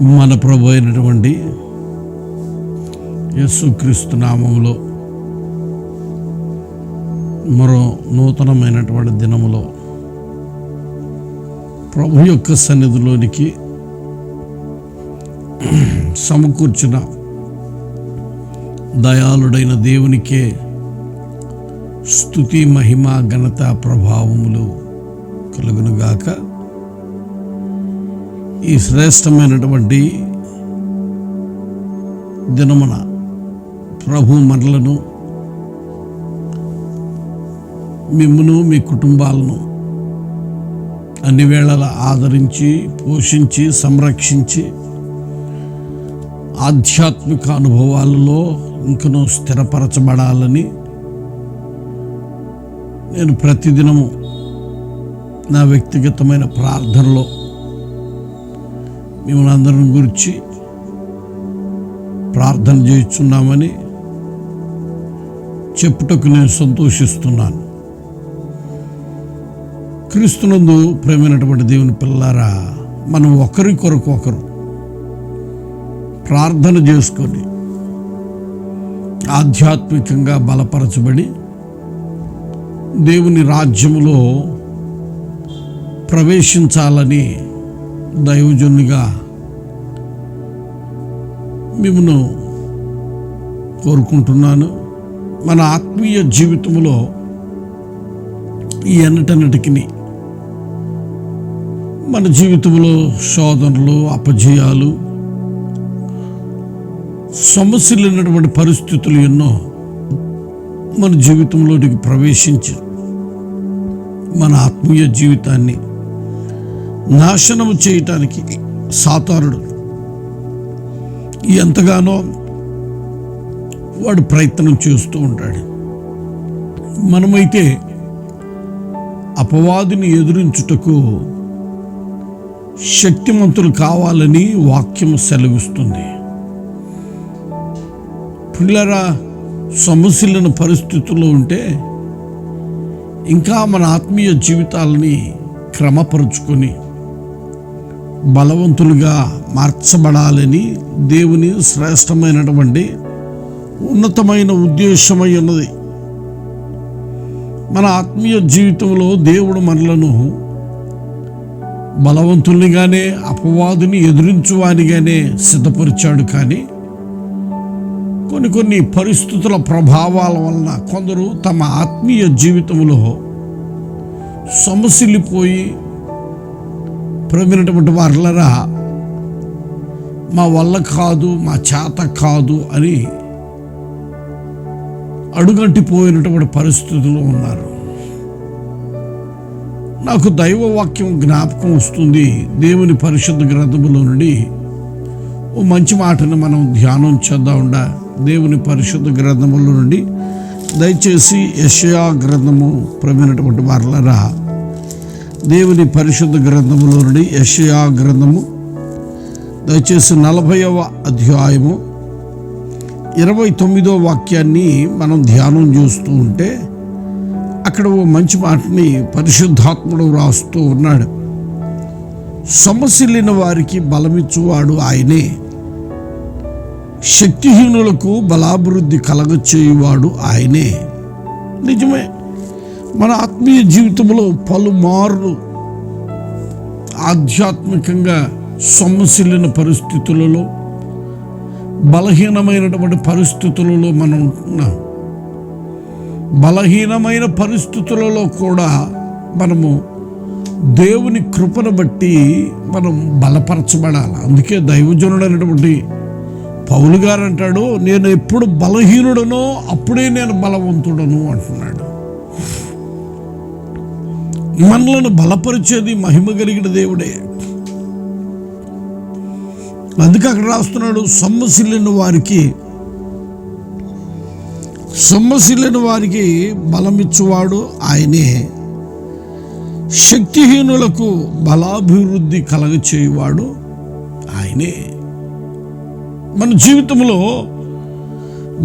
మన ప్రభు అయినటువంటి యేసుక్రీస్తు నామములో మరో నూతనమైనటువంటి దినములో ప్రభు యొక్క సన్నిధిలోనికి సమకూర్చిన దయాళుడైన దేవునికే స్థుతి మహిమ ఘనత ప్రభావములు కలుగునుగాక. ఈ శ్రేష్టమైనటువంటి దినమున ప్రభు మనలను మిమ్మును మీ కుటుంబాలను అన్ని వేళల ఆదరించి పోషించి సంరక్షించి ఆధ్యాత్మిక అనుభవాలలో ఇంకనూ స్థిరపరచబడాలని నేను ప్రతిదినము నా వ్యక్తిగతమైన ప్రార్థనలో మిమ్మల్ని అందరం గురించి ప్రార్థన చేస్తున్నామని చెప్పుటకు నేను సంతోషిస్తున్నాను. క్రీస్తునందు ప్రేమైనటువంటి దేవుని పిల్లారా మనం ఒకరి కొరకు ఒకరు ప్రార్థన చేసుకొని ఆధ్యాత్మికంగా బలపరచబడి దేవుని రాజ్యములో ప్రవేశించాలని దైవజనునిగా మిమ్మను కోరుకుంటున్నాను. మన ఆత్మీయ జీవితంలో ఈ ఎన్నటన్నిటికి మన జీవితంలో శోధనలు అపజయాలు సమస్యలైనటువంటి పరిస్థితులు ఎన్నో మన జీవితంలోనికి ప్రవేశించి మన ఆత్మీయ జీవితాన్ని నాశనము చేయటానికి సాతారుడు ఎంతగానో వాడు ప్రయత్నం చేస్తూ ఉంటాడు. మనమైతే అపవాదిని ఎదురించుటకు శక్తిమంతులు కావాలని వాక్యం సెలవిస్తుంది. పిల్లరా సమస్యలను పరిస్థితుల్లో ఉంటే ఇంకా మన ఆత్మీయ జీవితాలని క్రమపరుచుకొని బలవంతులుగా మార్చబడాలని దేవుని శ్రేష్టమైనటువంటి ఉన్నతమైన ఉద్దేశమై ఉన్నది. మన ఆత్మీయ జీవితంలో దేవుడు మనలను బలవంతుల్నిగానే అపవాదుని ఎదురించువానిగానే సిద్ధపరిచాడు కానీ కొన్ని కొన్ని పరిస్థితుల ప్రభావాల వలన కొందరు తమ ఆత్మీయ జీవితంలో సమసిల్లిపోయి ప్రమినటువంటి వారులరా మా వల్ల కాదు మా చేత కాదు అని అడుగంటిపోయినటువంటి పరిస్థితుల్లో ఉన్నారు. నాకు దైవవాక్యం జ్ఞాపకం వస్తుంది. దేవుని పరిశుద్ధ గ్రంథములో నుండి ఓ మంచి మాటను మనం ధ్యానం చేద్దామండా దేవుని పరిశుద్ధ గ్రంథముల నుండి దయచేసి యషయా గ్రంథము ప్రమైనటువంటి వారలరా దేవుని పరిశుద్ధ గ్రంథములో నుండి యషయా గ్రంథము దయచేసి నలభైవ అధ్యాయము ఇరవై తొమ్మిదో వాక్యాన్ని మనం ధ్యానం చేస్తూ ఉంటే అక్కడ ఓ మంచి మాటని పరిశుద్ధాత్ముడు రాస్తూ ఉన్నాడు. సమస్యలైన వారికి బలమిచ్చువాడు ఆయనే. శక్తిహీనులకు బలాభివృద్ధి కలగచేయువాడు ఆయనే. నిజమే. మన ఆత్మీయ జీవితంలో పలుమార్లు ఆధ్యాత్మికంగా సొమ్మసిల్లిన పరిస్థితులలో బలహీనమైనటువంటి పరిస్థితులలో మనం ఉంటున్నాం. బలహీనమైన పరిస్థితులలో కూడా మనము దేవుని కృపను బట్టి మనం బలపరచబడాలి. అందుకే దైవజనుడు అనేటువంటి పౌలు గారు అంటాడు నేను ఎప్పుడు బలహీనుడనో అప్పుడే నేను బలవంతుడను అంటున్నాడు. మనలను బలపరిచేది మహిమ కలిగిన దేవుడే. అందుకే అక్కడ రాస్తున్నాడు సొమ్మసిల్లిన వారికి సొమ్మసిల్లిన వారికి బలమిచ్చువాడు ఆయనే. శక్తిహీనులకు బలాభివృద్ధి కలగచేయువాడు ఆయనే. మన జీవితంలో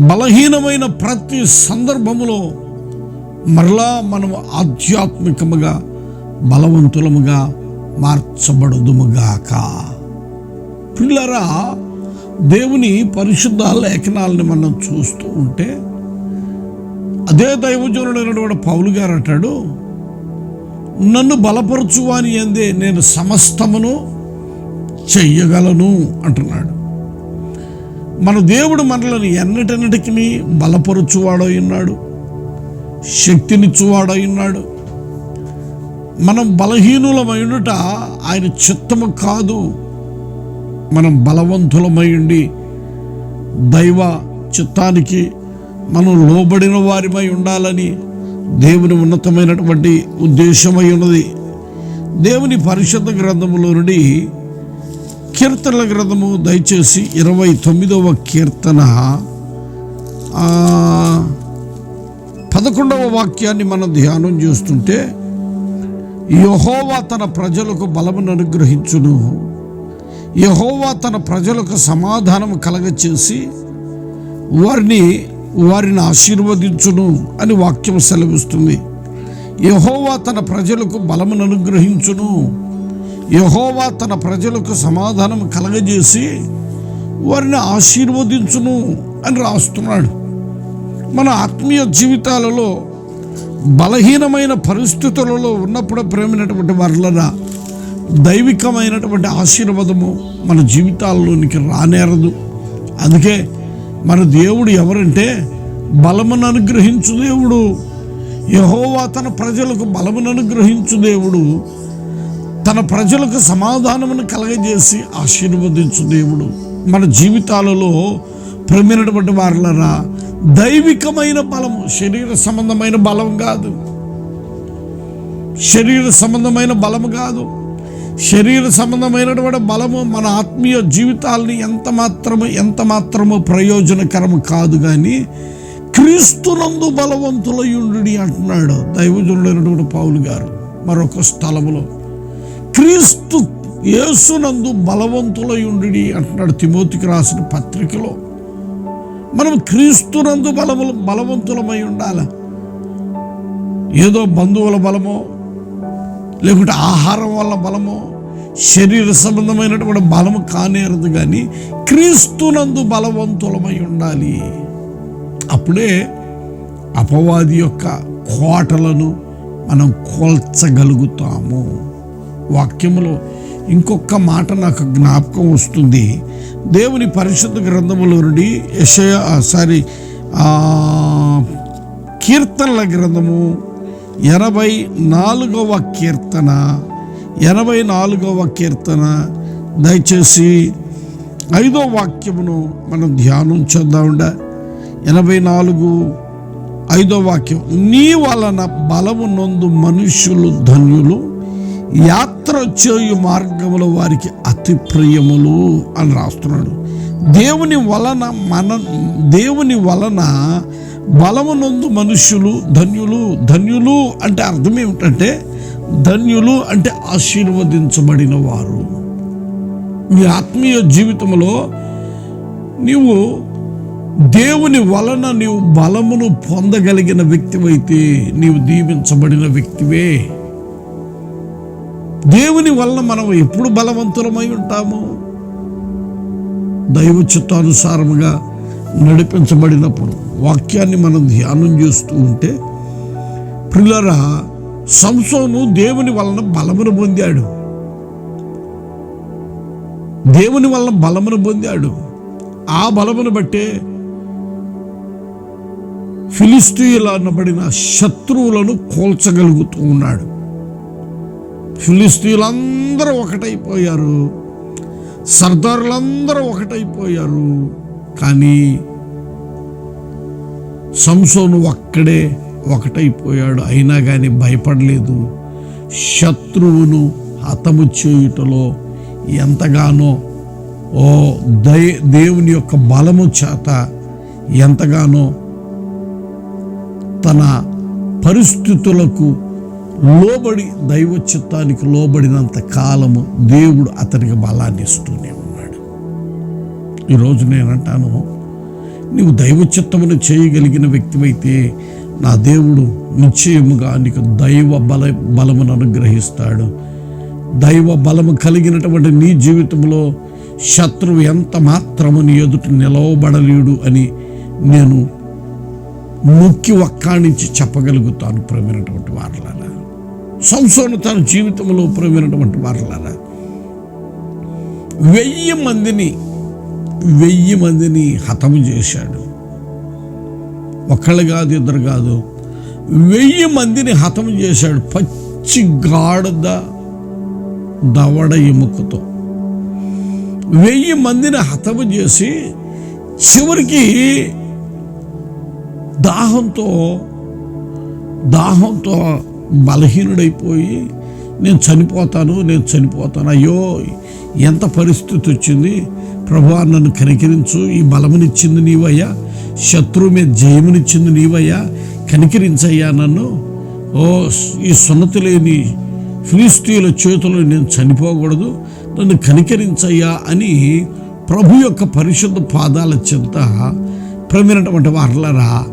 బలహీనమైన ప్రతి సందర్భములో మరలా మనం ఆధ్యాత్మికముగా బలవంతులముగా మార్చబడదుముగాక. పిల్లరా దేవుని పరిశుద్ధ లేఖనాలని మనం చూస్తూ ఉంటే అదే దైవజనుడైనటువంటి పౌలు గారు అంటాడు నన్ను బలపరచువాని అందే నేను సమస్తమును చెయ్యగలను అంటున్నాడు. మన దేవుడు మనలను ఎన్నటన్నిటికీ బలపరచువాడై ఉన్నాడు. శక్తినిచ్చువాడై ఉన్నాడు. మనం బలహీనులమైనట ఆయన చిత్తము కాదు. మనం బలవంతులమై ఉండి దైవ చిత్తానికి మనం లోబడిన వారిమై ఉండాలని దేవుని ఉన్నతమైనటువంటి ఉద్దేశమై ఉన్నది. దేవుని పరిశుద్ధ గ్రంథములో నుండి కీర్తనల గ్రంథము దయచేసి ఇరవై తొమ్మిదవ కీర్తన. పదకొండవ వాక్యాన్ని మనం ధ్యానం చేస్తుంటే యహోవా తన ప్రజలకు బలమును అనుగ్రహించును. యహోవా తన ప్రజలకు సమాధానం కలగచేసి వారిని వారిని ఆశీర్వదించును అని వాక్యం సెలవిస్తుంది. యహోవా తన ప్రజలకు బలమును అనుగ్రహించును. యహోవా తన ప్రజలకు సమాధానం కలగజేసి వారిని ఆశీర్వదించును అని రాస్తున్నాడు. మన ఆత్మీయ జీవితాలలో బలహీనమైన పరిస్థితులలో ఉన్నప్పుడు ప్రేమైనటువంటి వర్లన దైవికమైనటువంటి ఆశీర్వాదము మన జీవితాల్లోనికి రానేరదు. అందుకే మన దేవుడు ఎవరంటే బలమును అనుగ్రహించు దేవుడు. యహోవా తన ప్రజలకు బలమును అనుగ్రహించు దేవుడు. తన ప్రజలకు సమాధానమును కలగజేసి ఆశీర్వదించు దేవుడు. మన జీవితాలలో ప్రమినటువంటి వారులరా. దైవికమైన బలము శరీర సంబంధమైన బలం కాదు. శరీర సంబంధమైన బలము కాదు. శరీర సంబంధమైనటువంటి బలము మన ఆత్మీయ జీవితాల్ని ఎంత మాత్రము ఎంత మాత్రము ప్రయోజనకరము కాదు కానీ క్రీస్తునందు బలవంతులయుండు అంటున్నాడు దైవజనుడైనటువంటి పౌలు గారు మరొక స్థలములో. క్రీస్తు యేసునందు బలవంతులయుండు అంటున్నాడు తిమోతికి రాసిన పత్రికలో. మనం క్రీస్తునందు బలము బలవంతులమై ఉండాలి. ఏదో బంధువుల బలమో లేకుంటే ఆహారం వల్ల బలమో శరీర సంబంధమైనటువంటి బలము కానేరదు కానీ క్రీస్తునందు బలవంతులమై ఉండాలి. అప్పుడే అపవాది యొక్క కోటలను మనం కోల్చగలుగుతాము. వాక్యములో ఇంకొక మాట నాకు జ్ఞాపకం వస్తుంది. దేవుని పరిశుద్ధ గ్రంథములో నుండి యశయ సారీ కీర్తనల గ్రంథము ఎనభై నాలుగవ కీర్తన ఎనభై నాలుగవ కీర్తన. దయచేసి ఐదో వాక్యమును మనం ధ్యానం చేద్దామండ ఎనభై నాలుగు ఐదో వాక్యం. నీ వలన బలము నొందు మనుష్యులు ధన్యులు. యాత్ర చేయు మార్గములో వారికి అతి ప్రియములు అని రాస్తున్నాడు. దేవుని వలన మన దేవుని వలన బలమునందు మనుష్యులు ధన్యులు ధన్యులు అంటే అర్థం ఏమిటంటే ధన్యులు అంటే ఆశీర్వదించబడిన వారు మీ ఆత్మీయ జీవితంలో నీవు దేవుని వలన నీవు బలమును పొందగలిగిన వ్యక్తివైతే నీవు దీవించబడిన వ్యక్తివే. దేవుని వలన మనం ఎప్పుడు బలవంతులమై ఉంటాము? దైవ చిత్తానుసారముగా నడిపించబడినప్పుడు వాక్యాన్ని మనం ధ్యానం చేస్తూ ఉంటే ప్రిలరా సంసోను దేవుని వలన బలమును పొందాడు. దేవుని వలన బలమును పొందాడు. ఆ బలమును బట్టే ఫిలిస్తీయులు అనబడిన శత్రువులను కోల్చగలుగుతూ ఉన్నాడు. ఫిలిస్తీన్లందరూ ఒకటైపోయారు. సర్దారులందరూ ఒకటైపోయారు. కానీ సంసోను ఒక్కడే ఒకటైపోయాడు. అయినా కానీ భయపడలేదు. శత్రువును హతము చేయుటలో ఎంతగానో ఓ దై దేవుని యొక్క బలము చేత ఎంతగానో తన పరిస్థితులకు లోబడి దైవ చిత్తానికి లోబడినంత కాలము దేవుడు అతనికి బలాన్ని ఇస్తూనే ఉన్నాడు. ఈరోజు నేనంటాను నీవు దైవ చిత్తమును చేయగలిగిన వ్యక్తివైతే నా దేవుడు నిశ్చయముగా నీకు దైవ బల బలమును అనుగ్రహిస్తాడు. దైవ బలము కలిగినటువంటి నీ జీవితంలో శత్రువు ఎంత మాత్రము నీ ఎదుట నిలవబడలేడు అని నేను నొక్కి ఒక్కాడించి చెప్పగలుగుతాను ప్రేమైనటువంటి వారలారా. సంసోను తన జీవితంలో ప్రేమైనటువంటి మాటలారా వెయ్యి మందిని వెయ్యి మందిని హతము చేశాడు. ఒకళ్ళు కాదు ఇద్దరు కాదు. వెయ్యి మందిని హతము చేశాడు. పచ్చి గాఢద దవడ ఎముకతో. వెయ్యి మందిని హతము చేసి చివరికి దాహంతో దాహంతో బలహీనుడైపోయి నేను చనిపోతాను నేను చనిపోతాను. అయ్యో ఎంత పరిస్థితి వచ్చింది? ప్రభువా నన్ను కనికరించు. ఈ బలమునిచ్చింది నీవయ్యా. శత్రువు మీద జయమునిచ్చింది నీవయ్యా. కనికరించయ్యా నన్ను. ఓ ఈ సున్నతి లేని ఫిలిస్తీన్ల చేతులు నేను చనిపోకూడదు. నన్ను కనికరించయ్యా అని ప్రభు యొక్క పరిశుద్ధ పాదాల చింత ప్రమినటువంటి వార్లరా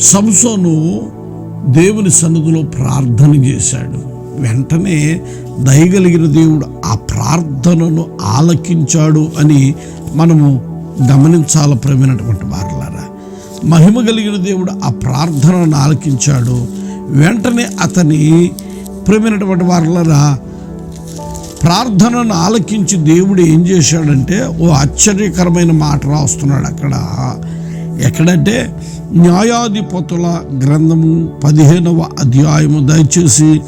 సంసోను దేవుని సన్నిధిలో ప్రార్థన చేశాడు. వెంటనే దయగలిగిన దేవుడు ఆ ప్రార్థనను ఆలకించాడు అని మనము గమనించాల ప్రమైనటువంటి వారలారా. మహిమ కలిగిన దేవుడు ఆ ప్రార్థనను ఆలకించాడు. వెంటనే అతని ప్రేమైనటువంటి వారలరా ప్రార్థనను ఆలకించి దేవుడు ఏం చేశాడంటే ఓ ఆశ్చర్యకరమైన మాట రాస్తున్నాడు అక్కడ. ఎక్కడంటే న్యాయాధిపతుల గ్రంథము పదిహేనవ అధ్యాయము దయచేసి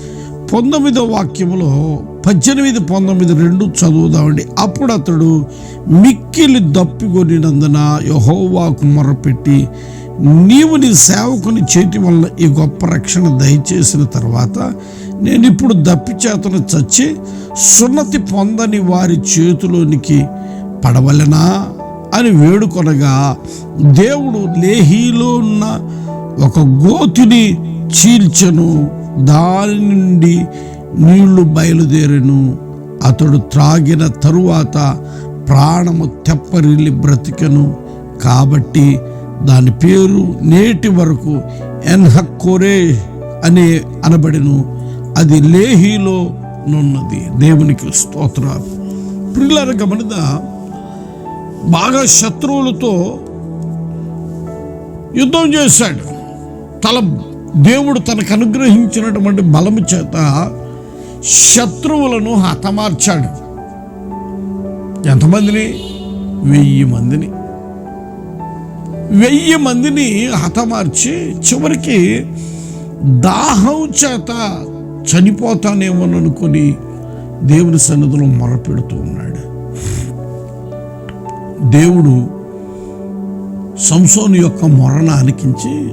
పంతొమ్మిదవ వాక్యములో పద్దెనిమిది పంతొమ్మిది రెండు చదువుదామండి. అప్పుడు అతడు మిక్కిలి దప్పికొనినందున యహోవాకు మొరపెట్టి నీవు నీ సేవకుని చేతి వల్ల ఈ గొప్ప రక్షణ దయచేసిన తర్వాత నేను ఇప్పుడు దప్పిచేతను చచ్చి సున్నతి పొందని వారి చేతిలోనికి పడవలనా? అని వేడుకొనగా దేవుడు లేహీలో ఉన్న ఒక గోతిని చీల్చను. దాని నుండి నీళ్ళు బయలుదేరను. అతడు త్రాగిన తరువాత ప్రాణము తెప్పరిల్లి బ్రతికను. కాబట్టి దాని పేరు నేటి వరకు ఎన్హక్కోరే అనే అనబడిను. అది లేహీలో నున్నది. దేవునికి స్తోత్రాలు. ప్రిల్లర గమనిద బాగా శత్రువులతో యుద్ధం చేశాడు. తల దేవుడు తనకు అనుగ్రహించినటువంటి బలము చేత శత్రువులను హతమార్చాడు. ఎంతమందిని? వెయ్యి మందిని. వెయ్యి మందిని హతమార్చి చివరికి దాహం చేత చనిపోతానేమోననుకొని దేవుని సన్నిధిలో మొరపెడుతూ ఉన్నాడు. దేవుడు సంసోను యొక్క మొరణ అనికించి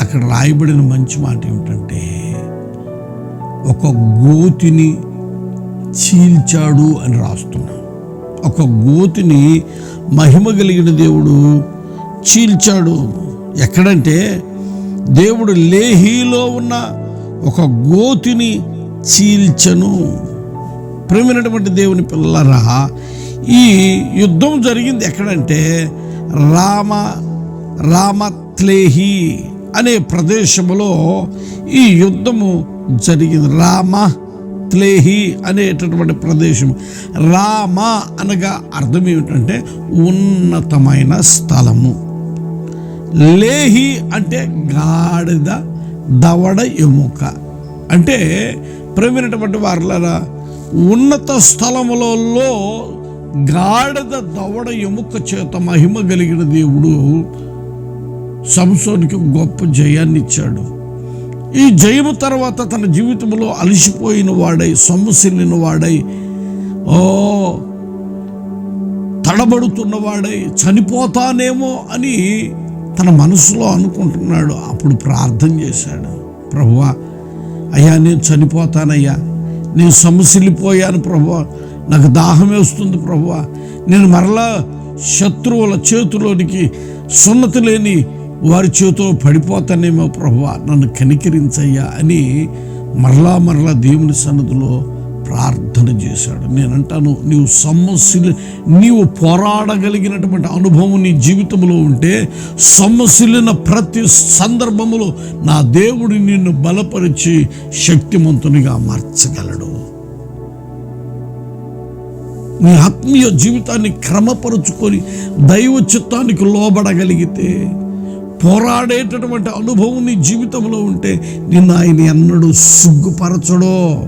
అక్కడ రాయబడిన మంచి మాట ఏమిటంటే ఒక గోతిని చీల్చాడు అని రాస్తున్నాం ఒక గోతిని మహిమ కలిగిన దేవుడు చీల్చాడు. ఎక్కడంటే దేవుడు లేహీలో ఉన్న ఒక గోతిని చీల్చను. ప్రేమైనటువంటి దేవుని పిల్లరా ఈ యుద్ధం జరిగింది ఎక్కడంటే రామ రామత్లేహి అనే ప్రదేశములో ఈ యుద్ధము జరిగింది. రామ త్లేహి అనేటటువంటి ప్రదేశం. రామ అనగా అర్థం ఏమిటంటే ఉన్నతమైన స్థలము. లేహి అంటే గాడిద దవడ ఎముక. అంటే ప్రేమైనటువంటి వార్లరా ఉన్నత స్థలములలో గాడిద దవడ ఎముక చేత మహిమ కలిగిన దేవుడు సంసోనికి గొప్ప జయాన్ని ఇచ్చాడు. ఈ జయము తర్వాత తన జీవితంలో అలసిపోయిన వాడై సొమ్మసిల్లిన వాడై ఓ తడబడుతున్న వాడై చనిపోతానేమో అని తన మనసులో అనుకుంటున్నాడు. అప్పుడు ప్రార్థన చేశాడు. ప్రభువా అయ్యా నేను చనిపోతానయ్యా. నేను సొమ్మసిల్లిపోయాను ప్రభువా. నాకు దాహం వేస్తుంది ప్రభువ. నేను మరలా శత్రువుల చేతిలోనికి సున్నతి లేని వారి చేతిలో పడిపోతానేమో ప్రభువ. నన్ను కనికరించయ్యా అని మరలా మరలా దేవుని సన్నదిలో ప్రార్థన చేశాడు. నేనంటాను నీవు సమస్యలు నీవు పోరాడగలిగినటువంటి అనుభవం నీ జీవితంలో ఉంటే సమస్యలైన ప్రతి సందర్భములో నా దేవుడు నిన్ను బలపరిచి శక్తిమంతునిగా మార్చగలడు. నీ ఆత్మీయ జీవితాన్ని క్రమపరుచుకొని దైవ చిత్తానికి లోబడగలిగితే పోరాడేటటువంటి అనుభవం నీ జీవితంలో ఉంటే నిన్ను ఆయన ఎన్నడూ సిగ్గుపరచడో.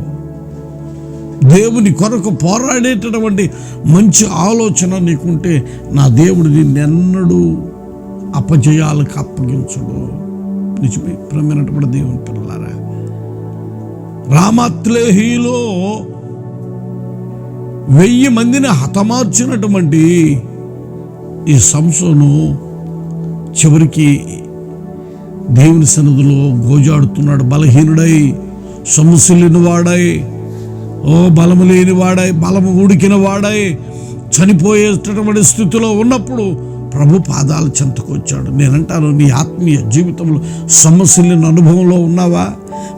దేవుని కొరకు పోరాడేటటువంటి మంచి ఆలోచన నీకుంటే నా దేవుడు నిన్నెన్నడూ అపజయాలకు అప్పగించడు. నిజమే. ప్రమైనటువంటి దేవుని పిల్లలారా రామాత్లేహిలో వెయ్యి మందిని హతమార్చినటువంటి ఈ సంసోను చివరికి దేవుని సన్నదిలో గోజాడుతున్నాడు. బలహీనుడై సొమ్మసిల్లిన వాడై ఓ బలము లేని వాడై బలము ఉడికిన వాడై చనిపోయేటటువంటి స్థితిలో ఉన్నప్పుడు ప్రభు పాదాల చెంతకు వచ్చాడు నేనంటాను నీ ఆత్మీయ జీవితంలో సమస్యలను అనుభవంలో ఉన్నావా?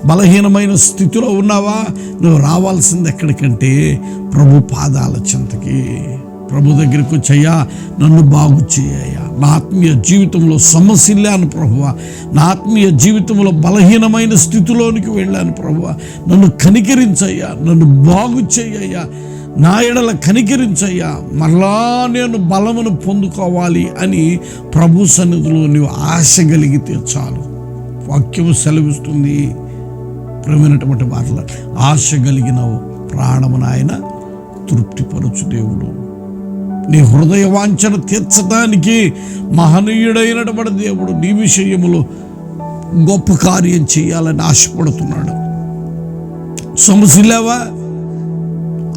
బలహీనమైన స్థితిలో ఉన్నావా? నువ్వు రావాల్సింది ఎక్కడికంటే ప్రభు పాదాల చింతకి. ప్రభు దగ్గరికి వచ్చయ్యా నన్ను బాగు చేయ్యా. నా ఆత్మీయ జీవితంలో సమస్యలేను ప్రభువ. నా ఆత్మీయ జీవితంలో బలహీనమైన స్థితిలోనికి వెళ్ళాను ప్రభువ. నన్ను కనికరించయ్యా నన్ను బాగు చేయ్యా నా ఎడల కనికరించయ్యా. మరలా నేను బలమును పొందుకోవాలి అని ప్రభు సన్నిధిలో నీవు ఆశ కలిగితే చాలు. వాక్యము సెలవిస్తుంది. ప్రేమైనటువంటి మాటలు ఆశ కలిగిన ప్రాణమును ఆయన తృప్తిపరచు దేవుడు. నీ హృదయ వాంఛన తీర్చడానికి మహనీయుడైనటువంటి దేవుడు నీ విషయములో గొప్ప కార్యం చేయాలని ఆశపడుతున్నాడు. సమస్యలేవా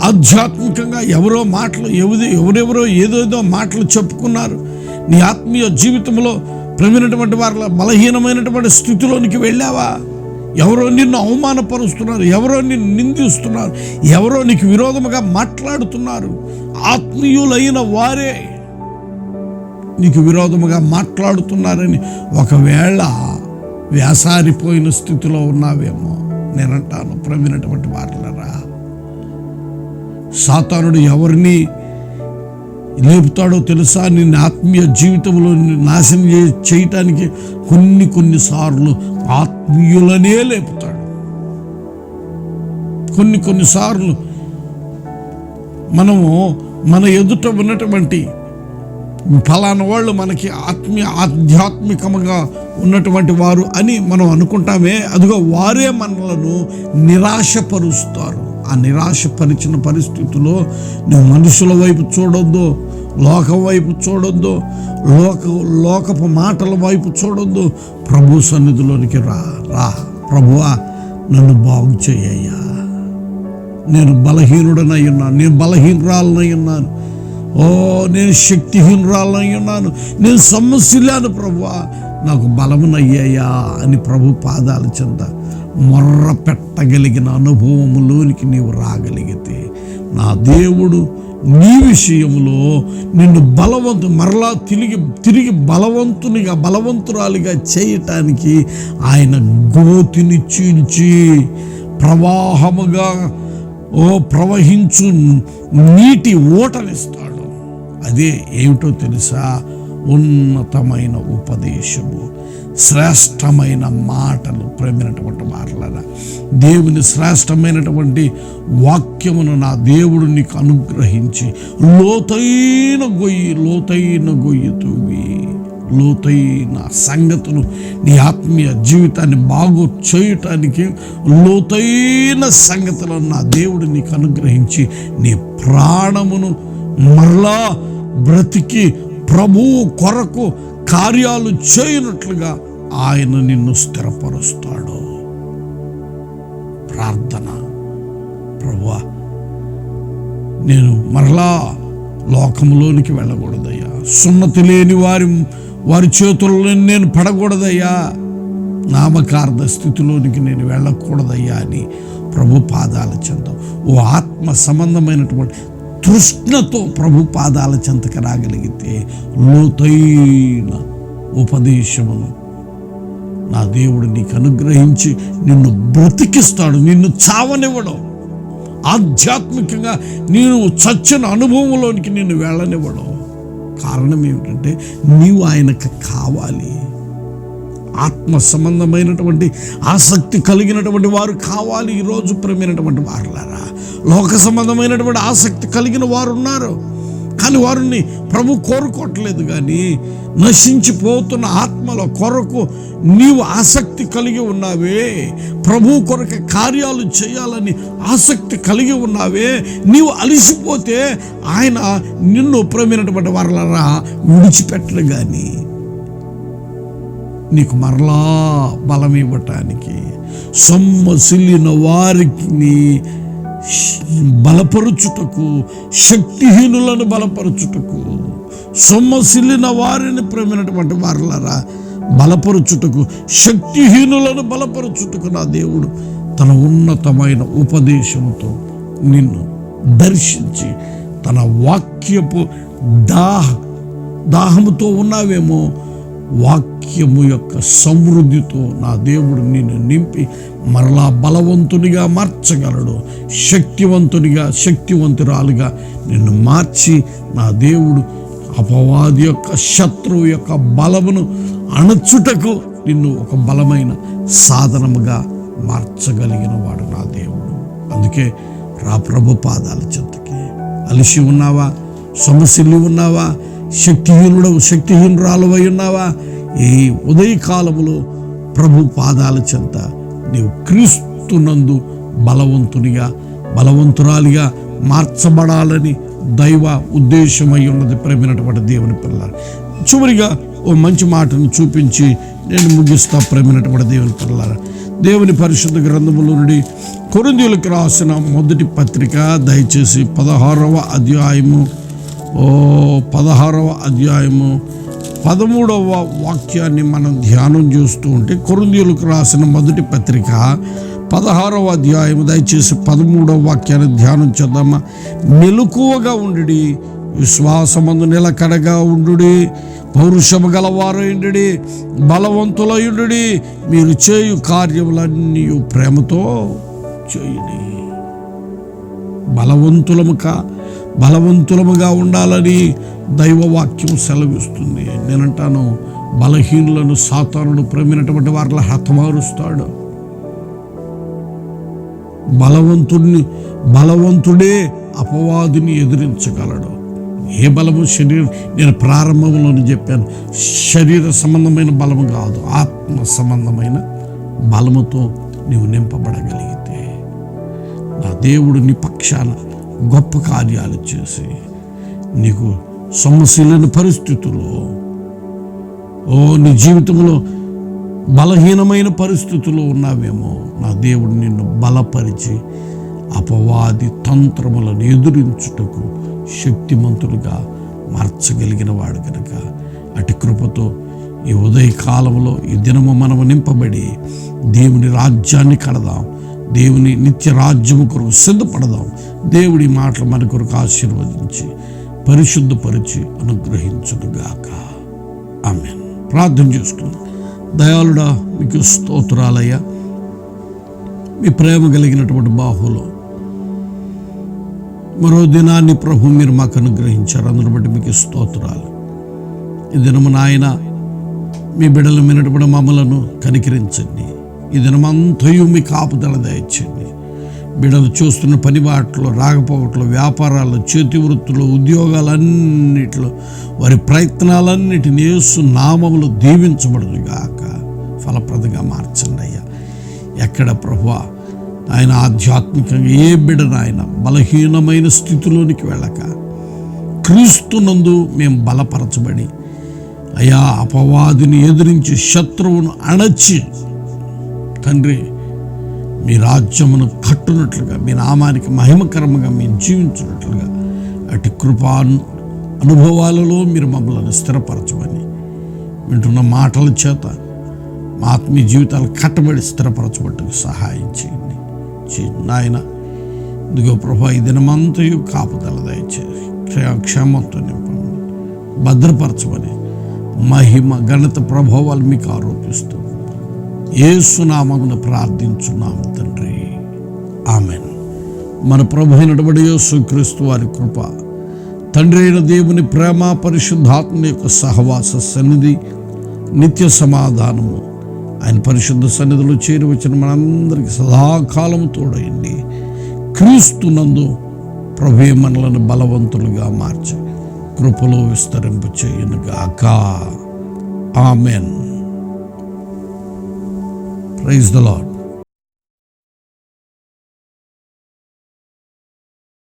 ఆధ్యాత్మికంగా ఎవరో మాటలు ఎవరి ఎవరెవరో ఏదేదో మాటలు చెప్పుకున్నారు. నీ ఆత్మీయ జీవితంలో ప్రమినటువంటి వారి బలహీనమైనటువంటి స్థితిలోనికి వెళ్ళావా? ఎవరో నిన్ను అవమానపరుస్తున్నారు ఎవరో నిన్ను నిందిస్తున్నారు ఎవరో నీకు విరోధముగా మాట్లాడుతున్నారు. ఆత్మీయులైన వారే నీకు విరోధముగా మాట్లాడుతున్నారని ఒకవేళ వ్యాసారిపోయిన స్థితిలో ఉన్నావేమో నేనంటాను. ప్రవీణటువంటి మాటలరా సాతానుడు ఎవరిని లేపుతాడో తెలుసా? నిన్ను ఆత్మీయ జీవితంలో నాశనం చేయటానికి కొన్ని కొన్నిసార్లు ఆత్మీయులనే లేపుతాడు. కొన్ని కొన్నిసార్లు మనము మన ఎదుట ఉన్నటువంటి ఫలానా వాళ్ళు మనకి ఆత్మీయ ఆధ్యాత్మికముగా ఉన్నటువంటి వారు అని మనం అనుకుంటామే అదిగో వారే మనలను నిరాశపరుస్తారు. ఆ నిరాశపరిచిన పరిస్థితిలో నువ్వు మనుషుల వైపు చూడొద్దు. లోకం వైపు చూడొద్దు. లోక లోకపు మాటల వైపు చూడొద్దు. ప్రభు సన్నిధిలోనికి రా రా. ప్రభువా నన్ను బాగు చేయ్యా నేను బలహీనుడనై ఉన్నాను. నేను బలహీనరాలనై ఉన్నాను. ఓ నేను శక్తిహీనురాలనై ఉన్నాను. నేను సమస్యలేను ప్రభువా. నాకు బలమునయ్యాయా అని ప్రభు పాదాల చెంత మొర్ర పెట్టగలిగిన అనుభవములోనికి నీవు రాగలిగితే నా దేవుడు నీ విషయంలో నిన్ను బలవంతు మరలా తిరిగి తిరిగి బలవంతునిగా బలవంతురాలిగా చేయటానికి ఆయన గోతిని చీల్చి ప్రవాహముగా ఓ ప్రవహించు నీటి ఓటనిస్తాడు అదే ఏమిటో తెలుసా? ఉన్నతమైన ఉపదేశము. శ్రేష్టమైన మాటలు ప్రేమైనటువంటి మాటలరా. దేవుని శ్రేష్టమైనటువంటి వాక్యమును నా దేవుడు నీకు అనుగ్రహించి లోతైన గొయ్యి లోతైన గొయ్యి తవ్వి లోతైన సంగతులు నీ ఆత్మీయ జీవితాన్ని బాగు చేయటానికి లోతైన సంగతులను నా దేవుడు నీకు అనుగ్రహించి నీ ప్రాణమును మరలా బ్రతికి ప్రభువు కొరకు కార్యాలు చేయనట్లుగా ఆయన నిన్ను స్థిరపరుస్తాడు. ప్రార్థన. ప్రభువా నేను మరలా లోకంలోనికి వెళ్ళకూడదయ్యా. సున్నతి లేని వారి వారి చేతుల్లో నేను పడకూడదయ్యా. నామకార్థ స్థితిలోనికి నేను వెళ్ళకూడదయ్యా అని ప్రభు పాదాల చెంత. ఓ ఆత్మ సంబంధమైనటువంటి తృష్ణతో ప్రభు పాదాల చెంతకు రాగలిగితే లోతైన ఉపదేశమును నా దేవుడు నీకు అనుగ్రహించి నిన్ను బ్రతికిస్తాడు నిన్ను చావనివ్వడం. ఆధ్యాత్మికంగా నేను చచ్చిన అనుభవంలోనికి నిన్ను వెళ్ళనివ్వడం. కారణం ఏమిటంటే నీవు ఆయనకు కావాలి. ఆత్మ సంబంధమైనటువంటి ఆసక్తి కలిగినటువంటి వారు కావాలి ఈరోజు ప్రేమైనటువంటి వారులారా. లోక సంబంధమైనటువంటి ఆసక్తి కలిగిన వారు ఉన్నారు. కానీ వారిని ప్రభు కోరుకోవట్లేదు కానీ నశించిపోతున్న ఆత్మల కొరకు నీవు ఆసక్తి కలిగి ఉన్నావే. ప్రభు కొరకు కార్యాలు చేయాలని ఆసక్తి కలిగి ఉన్నావే. నీవు అలిసిపోతే ఆయన నిన్ను ప్రేమైనటువంటి వరలరా విడిచిపెట్టడు కానీ నీకు మరలా బలం ఇవ్వటానికి సొమ్మసిల్లిన వారికి బలపరుచుటకు శక్తిహీనులను బలపరుచుటకు సొమ్మసిల్లిన వారిని ప్రేమినటువంటి వారులరా బలపరుచుటకు శక్తిహీనులను బలపరుచుటకు నా దేవుడు తన ఉన్నతమైన ఉపదేశంతో నిన్ను దర్శించి తన వాక్యపు దాహ దాహముతో ఉన్నావేమో వాక్యము యొక్క సమృద్ధితో నా దేవుడు నిన్ను నింపి మరలా బలవంతునిగా మార్చగలడు శక్తివంతునిగా శక్తివంతురాలుగా నిన్ను మార్చి నా దేవుడు అపవాది యొక్క శత్రువు యొక్క బలమును అణచుటకు నిన్ను ఒక బలమైన సాధనముగా మార్చగలిగిన వాడు నా దేవుడు. అందుకే రా ప్రభు పాదాల చెంతకి. అలిసి ఉన్నావా? సొమసిల్లి ఉన్నావా? శక్తిహీనుడు శక్తిహీనురాలువై ఉన్నావా? ఈ ఉదయకాలములో ప్రభు పాదాల చెంత నీవు క్రీస్తునందు బలవంతునిగా బలవంతురాలిగా మార్చబడాలని దైవ ఉద్దేశమై ఉన్నది ప్రేమైనటువంటి దేవుని పిల్లలు. చివరిగా ఓ మంచి మాటను చూపించి నేను ముగిస్తా ప్రేమైనటువంటి దేవుని పిల్లల. దేవుని పరిశుద్ధ గ్రంథముల నుండి కొరిందీలకు రాసిన మొదటి పత్రిక దయచేసి పదహారవ అధ్యాయము ఓ పదహారవ అధ్యాయము పదమూడవ వాక్యాన్ని మనం ధ్యానం చేస్తూ ఉంటే కొరిందీలకు రాసిన మొదటి పత్రిక పదహారవ అధ్యాయం దయచేసి పదమూడవ వాక్యాన్ని ధ్యానం చేద్దామా? మెలకువగా ఉండి విశ్వాసమందు నిలకడగా ఉండు పౌరుషము గలవారైండు బలవంతులయుండు మీరు చేయు కార్యములన్నీ ప్రేమతో చేయుడి. బలవంతులముగా బలవంతులముగా ఉండాలని దైవవాక్యం సెలవిస్తుంది. నేనంటాను బలహీనులను సాతానుడు ప్రేమినటువంటి వారిలో హతమారుస్తాడు. బలవంతుడిని బలవంతుడే అపవాదిని ఎదిరించగలడు. ఏ బలము? శరీరం నేను ప్రారంభంలోనే చెప్పాను. శరీర సంబంధమైన బలము కాదు ఆత్మ సంబంధమైన బలముతో నీవు నింపబడగలిగితే నా దేవుడు నీ పక్షాన గొప్ప కార్యాలు చేసి నీకు సమస్యలేని పరిస్థితుల్లో ఓ నీ జీవితంలో బలహీనమైన పరిస్థితుల్లో ఉన్నావేమో నా దేవుడు నిన్ను బలపరిచి అపవాది తంత్రములను ఎదురించుటకు శక్తిమంతుడిగా మార్చగలిగిన వాడు కనుక అటు కృపతో ఈ ఉదయ కాలంలో ఈ దినము మనము నింపబడి దేవుని రాజ్యాన్ని కడదాం. దేవుని నిత్య రాజ్యము కొరకు సిద్ధపడదాం. దేవుడి మాటలు మన కొరకు ఆశీర్వదించి పరిశుద్ధపరిచి అనుగ్రహించుడుగాక ఆమె ప్రార్థన చేసుకుందాం. దయాళుడా మీకు స్తోత్రాలయ్యా. మీ ప్రేమ కలిగినటువంటి బాహులో. మరో దినాన్ని ప్రభు మీరు మాకు అనుగ్రహించారు. అందును బట్టి మీకు స్తోత్రాలు. ఈ దినము నాయన మీ బిడ్డలు వినటువంటి మమ్మలను కనికరించండి. ఈ దినమంతయు మీ కాపుదల దయచండి బిడలు చూస్తున్న పని బాటలో రాకపోవట్లో వ్యాపారాలు చేతి వృత్తులు ఉద్యోగాలన్నిటిలో వారి ప్రయత్నాలన్నిటిని యేసు నామములు దీవించబడుగాక ఫలప్రదంగా మార్చండి అయ్యా. ఎక్కడ ప్రభు ఆయన ఆధ్యాత్మికంగా ఏ బిడనాయన ఆయన బలహీనమైన స్థితిలోనికి వెళ్ళక క్రీస్తునందు మేము బలపరచబడి అయా అపవాదిని ఎదిరించి శత్రువును అణచి తండ్రి మీ రాజ్యమును కట్టునట్లుగా మీ నామానికి మహిమకరముగా మేము జీవించినట్లుగా అటు కృపా అనుభవాలలో మీరు మమ్మల్ని స్థిరపరచమని వింటున్న మాటల చేత మా ఆత్మీయ జీవితాలు కట్టబడి స్థిరపరచబట్టుకు సహాయం చేయండి. నాయన ఇదిగో ప్రభా ఈ దినమంతయు కాపుదల దయచేసి క్షేమంతో నింపమని భద్రపరచమని మహిమ గణిత ప్రభావాలు మీకు ఆరోపిస్తూ ఏసునామమును ప్రార్థించున్నాము తండ్రి. ఆమెన్. మన ప్రభు అయినటువంటి యేసుక్రీస్తు వారి కృప తండ్రి అయిన దేవుని ప్రేమ పరిశుద్ధాత్మ యొక్క సహవాస సన్నిధి నిత్య సమాధానము. ఆయన పరిశుద్ధ సన్నిధిలో చేరి వచ్చిన మనందరికీ సదాకాలము తోడయండి. క్రీస్తునందు ప్రభు మనలను బలవంతులుగా మార్చి కృపలో విస్తరింపు చేయనుగాక ఆమెన్. Praise the Lord